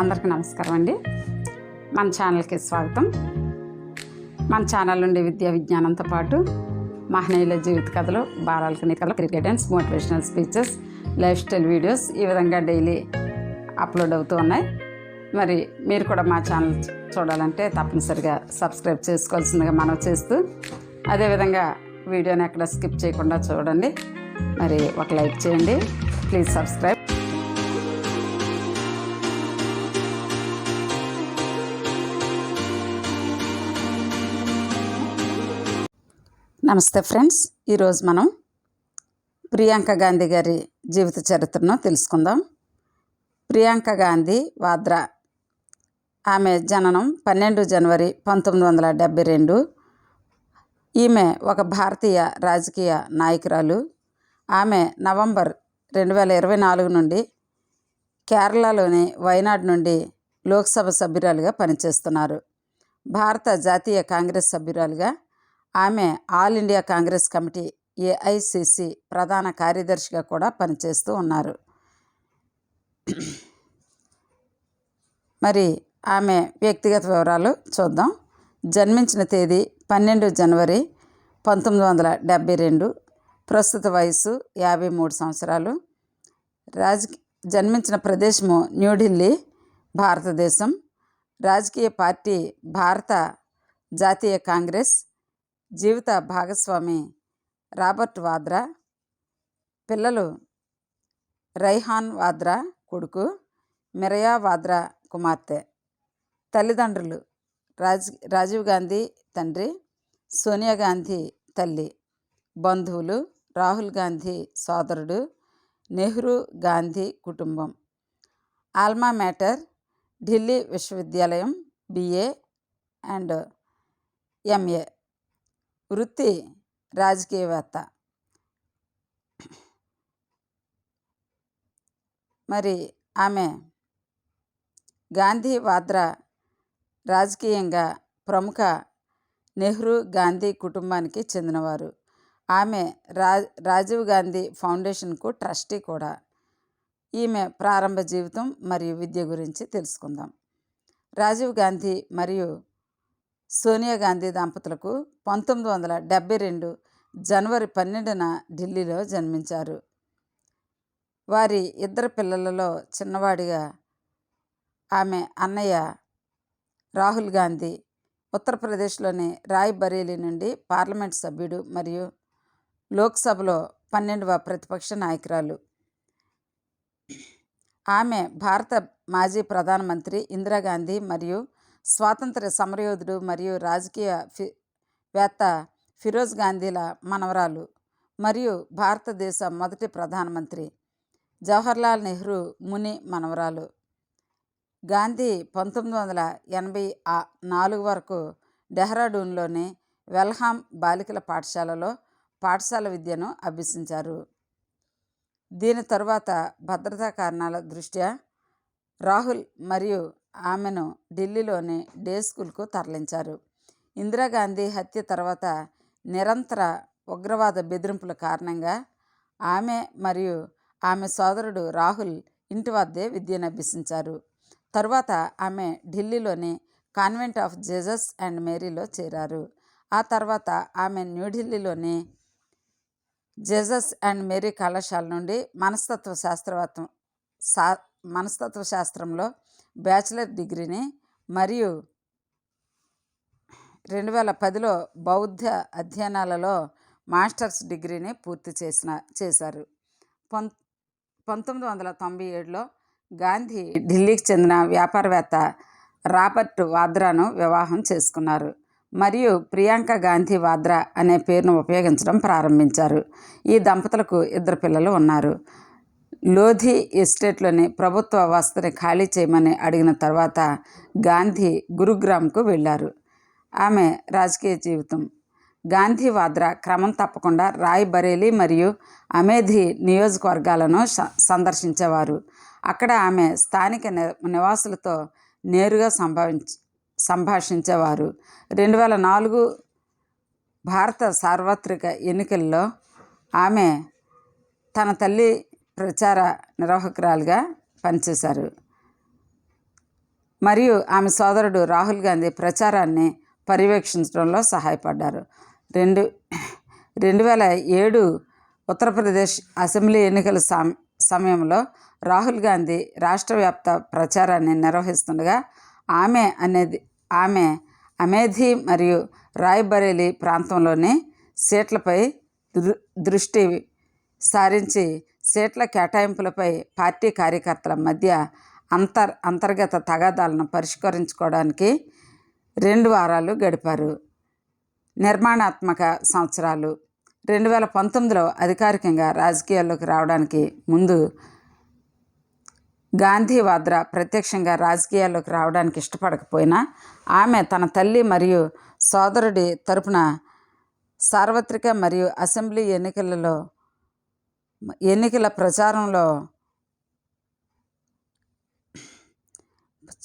అందరికీ నమస్కారం అండి. మన ఛానల్కి స్వాగతం. మన ఛానల్ నుండి విద్యా విజ్ఞానంతో పాటు మహనీయుల జీవిత కథలు బాలలకు కథలు cricket and motivational speeches life style videos ఈ విధంగా డైలీ అప్లోడ్ అవుతూ ఉన్నాయి. మరి మీరు కూడా మా ఛానల్ చూడాలంటే తప్పనిసరిగా సబ్స్క్రైబ్ చేసుకోవాల్సిందిగా మనం చేస్తూ అదేవిధంగా వీడియోని ఎక్కడ స్కిప్ చేయకుండా చూడండి. మరి ఒక లైక్ చేయండి. Please subscribe. నమస్తే ఫ్రెండ్స్. ఈరోజు మనం ప్రియాంక గాంధీ గారి జీవిత చరిత్రను తెలుసుకుందాం. ప్రియాంక గాంధీ వాద్రా. ఆమె జననం పన్నెండు జనవరి పంతొమ్మిది వందల డెబ్బై రెండు. ఈమె ఒక భారతీయ రాజకీయ నాయకురాలు. ఆమె నవంబర్ రెండు వేల ఇరవై నాలుగు నుండి కేరళలోని వైనాడ్ నుండి లోక్సభ సభ్యురాలుగా పనిచేస్తున్నారు. భారత జాతీయ కాంగ్రెస్ సభ్యురాలుగా ఆమె All India Congress Committee AICC ప్రధాన కార్యదర్శిగా కూడా పనిచేస్తూ ఉన్నారు. మరి ఆమె వ్యక్తిగత వివరాలు చూద్దాం. జన్మించిన తేదీ పన్నెండు జనవరి పంతొమ్మిది వందల డెబ్భై రెండు. ప్రస్తుత వయసు యాభై మూడు సంవత్సరాలు. రాజకీ జన్మించిన ప్రదేశము న్యూఢిల్లీ భారతదేశం. రాజకీయ పార్టీ భారత జాతీయ కాంగ్రెస్. జీవిత భాగస్వామి రాబర్ట్ వాద్రా పిల్లలు రైహాన్ వాద్రా కొడుకు మిరయా వాద్రా కుమార్తె తల్లిదండ్రులు రాజ్ రాజీవ్ గాంధీ తండ్రి సోనియా గాంధీ తల్లి బంధువులు రాహుల్ గాంధీ సోదరుడు నెహ్రూ గాంధీ కుటుంబం. ఆల్మా మ్యాటర్ ఢిల్లీ విశ్వవిద్యాలయం బిఏ అండ్ ఎంఏ వృత్తి రాజకీయవేత్త. మరి ఆమె గాంధీ వాద్రా రాజకీయంగా ప్రముఖ నెహ్రూ గాంధీ కుటుంబానికి చెందినవారు. ఆమె రా రాజీవ్ గాంధీ ఫౌండేషన్కు ట్రస్టీ కూడా. ఈమె ప్రారంభ జీవితం మరియు విద్య గురించి తెలుసుకుందాం. రాజీవ్ గాంధీ మరియు సోనియా గాంధీ దంపతులకు పంతొమ్మిది వందల డెబ్బై రెండు జనవరి పన్నెండున ఢిల్లీలో జన్మించారు. వారి ఇద్దరు పిల్లలలో చిన్నవాడిగా ఆమె అన్నయ్య రాహుల్ గాంధీ ఉత్తరప్రదేశ్లోని రాయ్ బరేలీ నుండి పార్లమెంట్ సభ్యుడు మరియు లోక్సభలో పన్నెండవ ప్రతిపక్ష నాయకురాలు. ఆమె భారత మాజీ ప్రధానమంత్రి ఇందిరాగాంధీ మరియు స్వాతంత్ర సమరయోధుడు మరియు రాజకీయ ఫి వేత్త ఫిరోజ్ గాంధీల మనవరాలు మరియు భారతదేశ మొదటి ప్రధానమంత్రి జవహర్లాల్ నెహ్రూ ముని మనవరాలు. గాంధీ పంతొమ్మిది వందల ఎనభై నాలుగు వరకు డెహ్రాడూన్లోని వెల్హామ్ బాలికల పాఠశాలలో పాఠశాల విద్యను అభ్యసించారు. దీని తరువాత భద్రతా కారణాల దృష్ట్యా రాహుల్ మరియు ఆమెను ఢిల్లీలోని డే స్కూల్కు తరలించారు. ఇందిరాగాంధీ హత్య తర్వాత నిరంతర ఉగ్రవాద బెదిరింపుల కారణంగా ఆమె మరియు ఆమె సోదరుడు రాహుల్ ఇంటి వద్దే విద్యను అభ్యసించారు. తరువాత ఆమె ఢిల్లీలోని కాన్వెంట్ ఆఫ్ జేజస్ అండ్ మేరీలో చేరారు. ఆ తర్వాత ఆమె న్యూఢిల్లీలోని జేజస్ అండ్ మేరీ కళాశాల నుండి మనస్తత్వ శాస్త్రవత్వం సా మనస్తత్వ శాస్త్రంలో బ్యాచిలర్ డిగ్రీని మరియు రెండు వేల పదిలో బౌద్ధ అధ్యయనాలలో మాస్టర్స్ డిగ్రీని పూర్తి చేసిన చేశారు. పం పంతొమ్మిది వందల తొంభై ఏడులో గాంధీ ఢిల్లీకి చెందిన వ్యాపారవేత్త రాబర్ట్ వాద్రాను వివాహం చేసుకున్నారు. మరియు ప్రియాంక గాంధీ వాద్రా అనే పేరును ఉపయోగించడం ప్రారంభించారు. ఈ దంపతులకు ఇద్దరు పిల్లలు ఉన్నారు. లోధి ఎస్టేట్లోని ప్రభుత్వ వసతిని ఖాళీ చేయమని అడిగిన తర్వాత గాంధీ గురుగ్రామ్కు వెళ్ళారు. ఆమె రాజకీయ జీవితం. గాంధీ వాద్రా క్రమం తప్పకుండా రాయ్ బరేలీ మరియు అమేధి నియోజకవర్గాలను సందర్శించేవారు. అక్కడ ఆమె స్థానిక నివాసులతో నేరుగా సంభావించ సంభాషించేవారు. రెండు వేల నాలుగు భారత సార్వత్రిక ఎన్నికల్లో ఆమె తన తల్లి ప్రచార నిర్వాహకురాలుగా పనిచేశారు. మరియు ఆమె సోదరుడు రాహుల్ గాంధీ ప్రచారాన్ని పర్యవేక్షించడంలో సహాయపడ్డారు. రెండు రెండు వేల ఏడు ఉత్తరప్రదేశ్ అసెంబ్లీ ఎన్నికల సమ సమయంలో రాహుల్ గాంధీ రాష్ట్ర వ్యాప్త ప్రచారాన్ని నిర్వహిస్తుండగా ఆమె అనేది ఆమె అమేధి మరియు రాయ్బరేలీ ప్రాంతంలోని సీట్లపై దృ దృష్టి సారించి సీట్ల కేటాయింపులపై పార్టీ కార్యకర్తల మధ్య అంతర్ అంతర్గత తగాదాలను పరిష్కరించుకోవడానికి రెండు వారాలు గడిపారు. నిర్మాణాత్మక సంవత్సరాలు. రెండు వేల పంతొమ్మిదిలో అధికారికంగా రాజకీయాల్లోకి రావడానికి ముందు గాంధీ వాద్రా ప్రత్యక్షంగా రాజకీయాల్లోకి రావడానికి ఇష్టపడకపోయినా ఆమె తన తల్లి మరియు సోదరుడి తరపున సార్వత్రిక మరియు అసెంబ్లీ ఎన్నికలలో ఎన్నికల ప్రచారంలో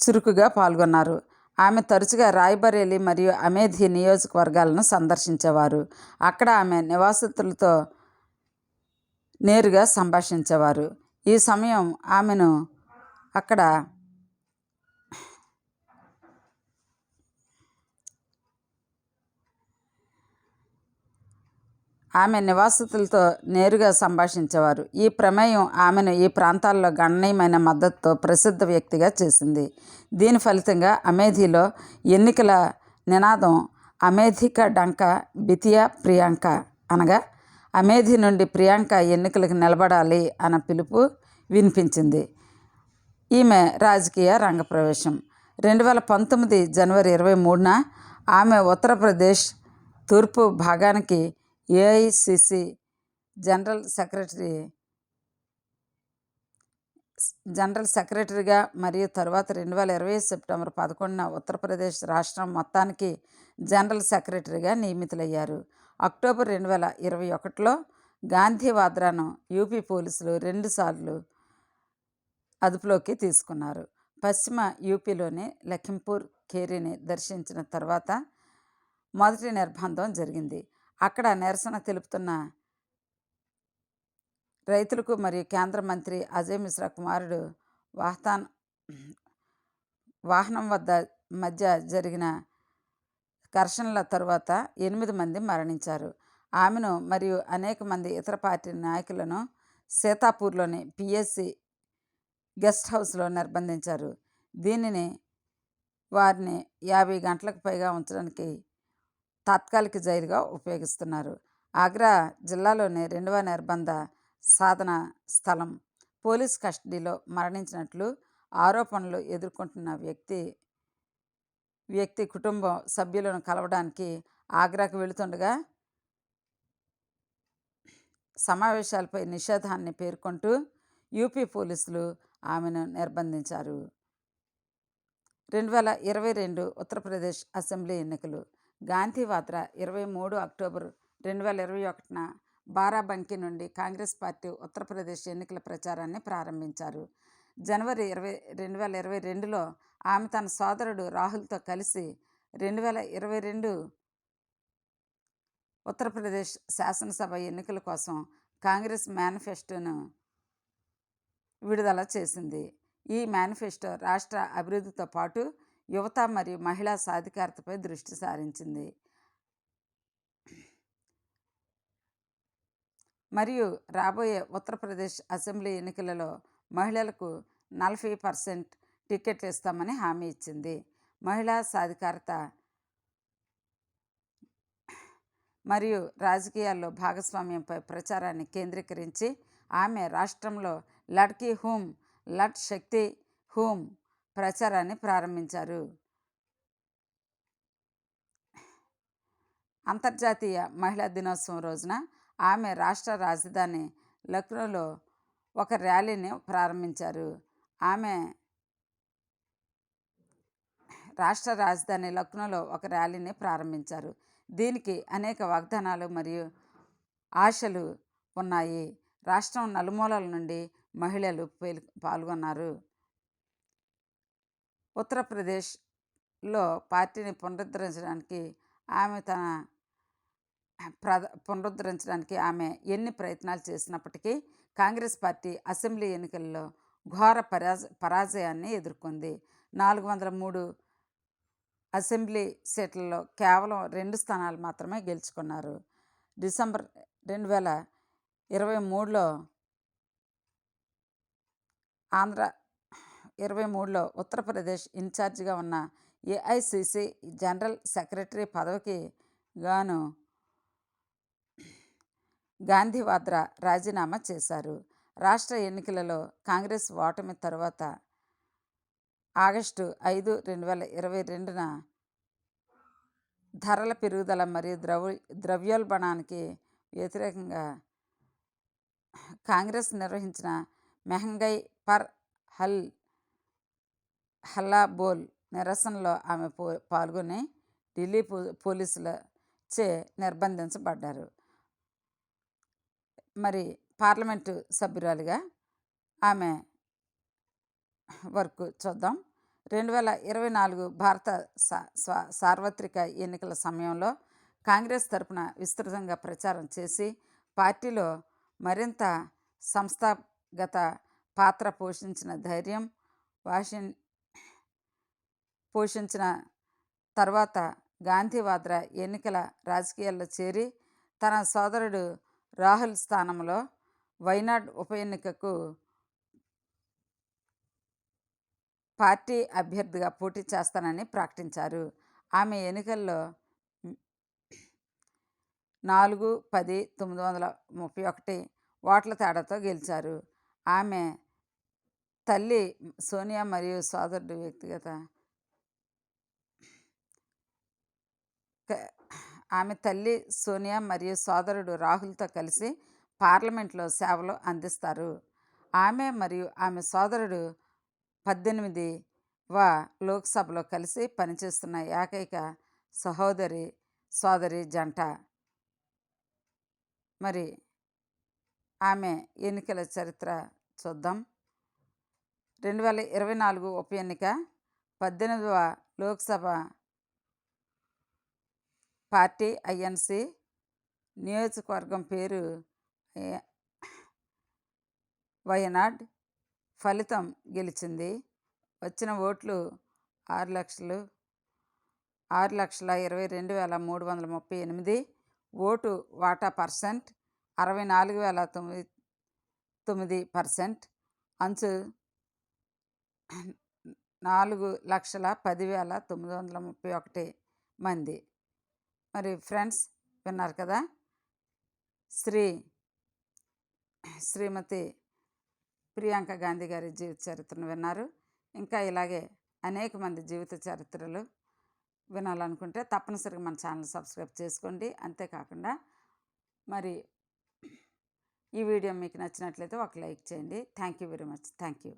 చురుకుగా పాల్గొన్నారు. ఆమె తరచుగా రాయ్బరేలీ మరియు అమేధి నియోజకవర్గాలను సందర్శించేవారు. అక్కడ ఆమె నివాసితులతో నేరుగా సంభాషించేవారు. ఈ సమయం ఆమెను అక్కడ ఆమె నివాసితులతో నేరుగా సంభాషించేవారు. ఈ ప్రమేయం ఆమెను ఈ ప్రాంతాల్లో గణనీయమైన మద్దతుతో ప్రసిద్ధ వ్యక్తిగా చేసింది. దీని ఫలితంగా అమేధిలో ఎన్నికల నినాదం అమేధిక డంక బితియా ప్రియాంక అనగా అమేధి నుండి ప్రియాంక ఎన్నికలకు నిలబడాలి అన్న పిలుపు వినిపించింది. ఈమె రాజకీయ రంగప్రవేశం. రెండు వేల పంతొమ్మిది జనవరి ఇరవై మూడున ఆమె ఉత్తరప్రదేశ్ తూర్పు భాగానికి ఏఐసిసి జనరల్ సెక్రటరీ జనరల్ సెక్రటరీగా మరియు తరువాత రెండు వేల ఇరవై సెప్టెంబర్ పదకొండున ఉత్తరప్రదేశ్ రాష్ట్రం మొత్తానికి జనరల్ సెక్రటరీగా నియమితులయ్యారు. అక్టోబర్ రెండు వేల ఇరవై ఒకటిలో గాంధీ వాద్రాను యూపీ పోలీసులు రెండుసార్లు అదుపులోకి తీసుకున్నారు. పశ్చిమ యూపీలోని లఖింపూర్ ఖేరీని దర్శించిన తర్వాత మొదటి నిర్బంధం జరిగింది. అక్కడ నిరసన తెలుపుతున్న రైతులకు మరియు కేంద్ర మంత్రి అజయ్ మిశ్రా కుమారుడు వాహతాన్ వాహనం వద్ద మధ్య జరిగిన ఘర్షణల తరువాత ఎనిమిది మంది మరణించారు. ఆమెను మరియు అనేక మంది ఇతర పార్టీ నాయకులను సీతాపూర్లోని పిఎస్సి గెస్ట్ హౌస్లో నిర్బంధించారు. దీనిని వారిని యాభై గంటలకు పైగా ఉంచడానికి తాత్కాలిక జైలుగా ఉపయోగిస్తున్నారు. ఆగ్రా జిల్లాలోని రెండవ నిర్బంధ సాధన స్థలం పోలీస్ కస్టడీలో మరణించినట్లు ఆరోపణలు ఎదుర్కొంటున్న వ్యక్తి వ్యక్తి కుటుంబం సభ్యులను కలవడానికి ఆగ్రాకు వెళుతుండగా సమావేశాలపై నిషేధాన్ని పేర్కొంటూ యూపీ పోలీసులు ఆమెను నిర్బంధించారు. రెండు వేల ఇరవై రెండు ఉత్తరప్రదేశ్ అసెంబ్లీ ఎన్నికలు గాంధీ ఇరవై మూడు అక్టోబర్ రెండు వేల ఇరవై ఒకటిన బారాబంకీ నుండి కాంగ్రెస్ పార్టీ ఉత్తరప్రదేశ్ ఎన్నికల ప్రచారాన్ని ప్రారంభించారు. జనవరి ఇరవై రెండు వేల ఇరవై రెండులో ఆమె తన సోదరుడు రాహుల్తో కలిసి రెండు వేల ఇరవై రెండు ఉత్తరప్రదేశ్ శాసనసభ ఎన్నికల కోసం కాంగ్రెస్ మేనిఫెస్టోను విడుదల చేసింది. ఈ మేనిఫెస్టో రాష్ట్ర అభివృద్ధితో పాటు యువత మరియు మహిళా సాధికారతపై దృష్టి సారించింది. మరియు రాబోయే ఉత్తరప్రదేశ్ అసెంబ్లీ ఎన్నికలలో మహిళలకు నలభై పర్సెంట్ టికెట్లు ఇస్తామని హామీ ఇచ్చింది. మహిళా సాధికారత మరియు రాజకీయాల్లో భాగస్వామ్యంపై ప్రచారాన్ని కేంద్రీకరించి ఆమె రాష్ట్రంలో లడ్కీ హూమ్ లడ్ శక్తి హూమ్ ప్రచారాన్ని ప్రారంభించారు. అంతర్జాతీయ మహిళా దినోత్సవం రోజున ఆమె రాష్ట్ర రాజధాని లక్నోలో ఒక ర్యాలీని ప్రారంభించారు. ఆమె రాష్ట్ర రాజధాని లక్నోలో ఒక ర్యాలీని ప్రారంభించారు. దీనికి అనేక వాగ్దానాలు మరియు ఆశలు ఉన్నాయి. రాష్ట్రం నలుమూలల నుండి మహిళలు పాల్గొన్నారు. ఉత్తరప్రదేశ్లో పార్టీని పునరుద్ధరించడానికి ఆమె తన ప్రధ పునరుద్ధరించడానికి ఆమె ఎన్ని ప్రయత్నాలు చేసినప్పటికీ కాంగ్రెస్ పార్టీ అసెంబ్లీ ఎన్నికల్లో ఘోర పరాజ పరాజయాన్ని ఎదుర్కొంది. నాలుగు వందల మూడు అసెంబ్లీ సీట్లలో కేవలం రెండు స్థానాలు మాత్రమే గెలుచుకున్నారు. డిసెంబర్ రెండు వేల ఇరవై మూడులో ఆంధ్ర ఇరవై మూడులో ఉత్తరప్రదేశ్ ఇన్ఛార్జిగా ఉన్న ఏఐసిసి జనరల్ సెక్రటరీ పదవికి గాను గాంధీ వాద్రా రాజీనామా చేశారు. రాష్ట్ర ఎన్నికలలో కాంగ్రెస్ ఓటమి తరువాత ఆగస్టు ఐదు రెండు వేల ఇరవై రెండున ధరల పెరుగుదల మరియు ద్రవ ద్రవ్యోల్బణానికి వ్యతిరేకంగా కాంగ్రెస్ నిర్వహించిన మెహంగై పర్ హల్ హల్లా బోల్ నిరసనలో ఆమె పో పాల్గొని ఢిల్లీ పో పోలీసుల చే నిర్బంధించబడ్డారు. మరి పార్లమెంటు సభ్యురాలిగా ఆమె వర్క్ చూద్దాం. రెండు వేల ఇరవై నాలుగు భారత సార్వత్రిక ఎన్నికల సమయంలో కాంగ్రెస్ తరపున విస్తృతంగా ప్రచారం చేసి పార్టీలో మరింత సంస్థాగత పాత్ర పోషించిన ధైర్యం వాషింగ్ పోషించిన తర్వాత గాంధీ వాద్రా ఎన్నికల రాజకీయాల్లో చేరి తన సోదరుడు రాహుల్ స్థానంలో వైనాడ్ ఉప ఎన్నికకు పార్టీ అభ్యర్థిగా పోటీ చేస్తానని ప్రకటించారు. ఆమె ఎన్నికల్లో నాలుగు పది తొమ్మిది వందల ముప్పై ఒకటి ఓట్ల తేడాతో గెలిచారు. ఆమె తల్లి సోనియా మరియు సోదరుడు వ్యక్తిగత ఆమె తల్లి సోనియా మరియు సోదరుడు రాహుల్తో కలిసి పార్లమెంట్లో సేవలు అందిస్తారు. ఆమె మరియు ఆమె సోదరుడు పద్దెనిమిది వ లోక్సభలో కలిసి పనిచేస్తున్న ఏకైక సహోదరి సోదరి జంట. మరి ఆమె ఎన్నికల చరిత్ర చూద్దాం. రెండు వేల ఇరవై నాలుగు ఉప ఎన్నిక పద్దెనిమిదవ లోక్సభ పార్టీ ఐఎన్సి నియోజకవర్గం పేరు వయనాడ్. ఫలితం గెలిచింది. వచ్చిన ఓట్లు ఆరు లక్షలు ఆరు లక్షల ఇరవై రెండు వేల మూడు వందల ముప్పై ఎనిమిది. ఓటు వాటా పర్సెంట్ అరవై నాలుగు వేల తొమ్మిది తొమ్మిది పర్సెంట్. అంచు నాలుగు లక్షల పదివేల తొమ్మిది వందల ముప్పై ఒకటి మంది. మరి ఫ్రెండ్స్ విన్నారు కదా? శ్రీ శ్రీమతి ప్రియాంక గాంధీ గారి జీవిత చరిత్రను విన్నారు. ఇంకా ఇలాగే అనేక మంది జీవిత చరిత్రలు వినాలనుకుంటే తప్పనిసరిగా మన ఛానల్ సబ్స్క్రైబ్ చేసుకోండి. అంతేకాకుండా మరి ఈ వీడియో మీకు నచ్చినట్లయితే ఒక లైక్ చేయండి. Thank you very much. Thank you.